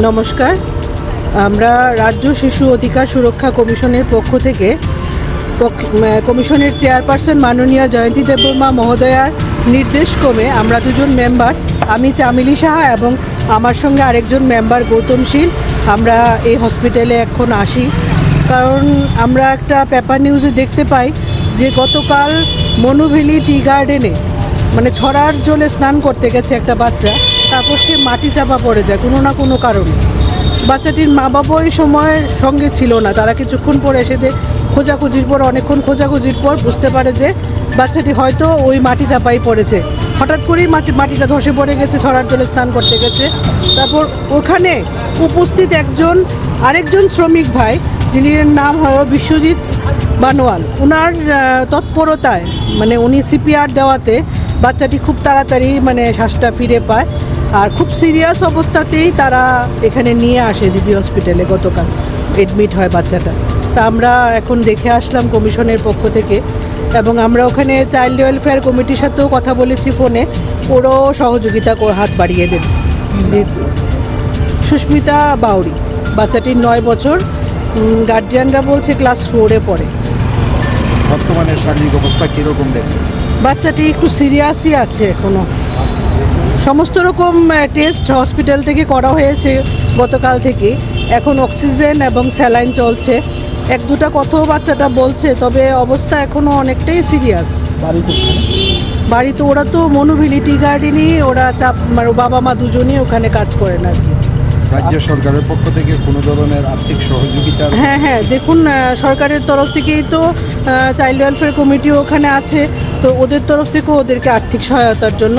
নমস্কার। আমরা রাজ্য শিশু অধিকার সুরক্ষা কমিশনের পক্ষ থেকে কমিশনের চেয়ারপারসন মাননীয় জয়ন্তী দেববর্মা মহোদয়ার নির্দেশ ক্রমে আমরা দুজন মেম্বার, আমি চামিলি সাহা এবং আমার সঙ্গে আরেকজন মেম্বার গৌতম শীল, আমরা এই হসপিটালে এখন আসি। কারণ আমরা একটা পেপার নিউজে দেখতে পাই যে গতকাল মনুভেলি টি গার্ডেনে মানে ছড়ার জলে স্নান করতে গেছে একটা বাচ্চা। তারপর সে মাটি চাপা পড়ে যায় কোনো না কোনো কারণে। বাচ্চাটির মা বাবা ওই সময় সঙ্গে ছিল না। তারা কিছুক্ষণ পরে এসে খোঁজাখুঁজির পর, অনেকক্ষণ খোঁজাখুঁজির পর বুঝতে পারে যে বাচ্চাটি হয়তো ওই মাটি চাপাই পড়েছে। হঠাৎ করেই মাটি মাটিটা ধসে পড়ে গেছে, ছড়ার জলে স্নান করতে গেছে। তারপর ওখানে উপস্থিত একজন আরেকজন শ্রমিক ভাই যিনি নাম হয় বিশ্বজিৎ বানোয়াল ওনার তৎপরতায় মানে উনি সিপিআর দেওয়াতে বাচ্চাটি খুব তাড়াতাড়ি মানে শ্বাসটা ফিরে পায়। আর খুব সিরিয়াস অবস্থাতেই তারা এখানে নিয়ে আসে জিবি হসপিটালে গতকাল এডমিট হয় বাচ্চাটা। তা আমরা এখন দেখে আসলাম কমিশনের পক্ষ থেকে এবং আমরা ওখানে চাইল্ড ওয়েলফেয়ার কমিটির সাথেও কথা বলেছি ফোনে ওরও সহযোগিতা করে হাত বাড়িয়ে দেবে। সুস্মিতা বাউরি বাচ্চাটির নয় বছর গার্জিয়ানরা বলছে ক্লাস ফোরে পড়ে। বর্তমানে শারীরিক অবস্থা কীরকম দেখে বাচ্চাটি একটু সিরিয়াসই আছে এখনও। সমস্ত রকম টেস্ট হসপিটাল থেকে করা হয়েছে গতকাল থেকে। এখন অক্সিজেন এবং স্যালাইন চলছে। এক দুটা কথাও বাচ্চাটা বলছে তবে অবস্থা এখনও অনেকটাই সিরিয়াস বাড়িতে বাড়িতে ওরা তো মনোভিলিটি গার্ডেনই ওরা চাপ মানে বাবা মা দুজনেই ওখানে কাজ করেন আর কি। রাজ্য সরকারের পক্ষ থেকে কোনো ধরনের আর্থিক সহযোগিতা? হ্যাঁ হ্যাঁ দেখুন সরকারের তরফ থেকেই তো চাইল্ড ওয়েলফেয়ার কমিটি ওখানে আছে। তো ওদের তরফ থেকেও ওদেরকে আর্থিক সহায়তার জন্য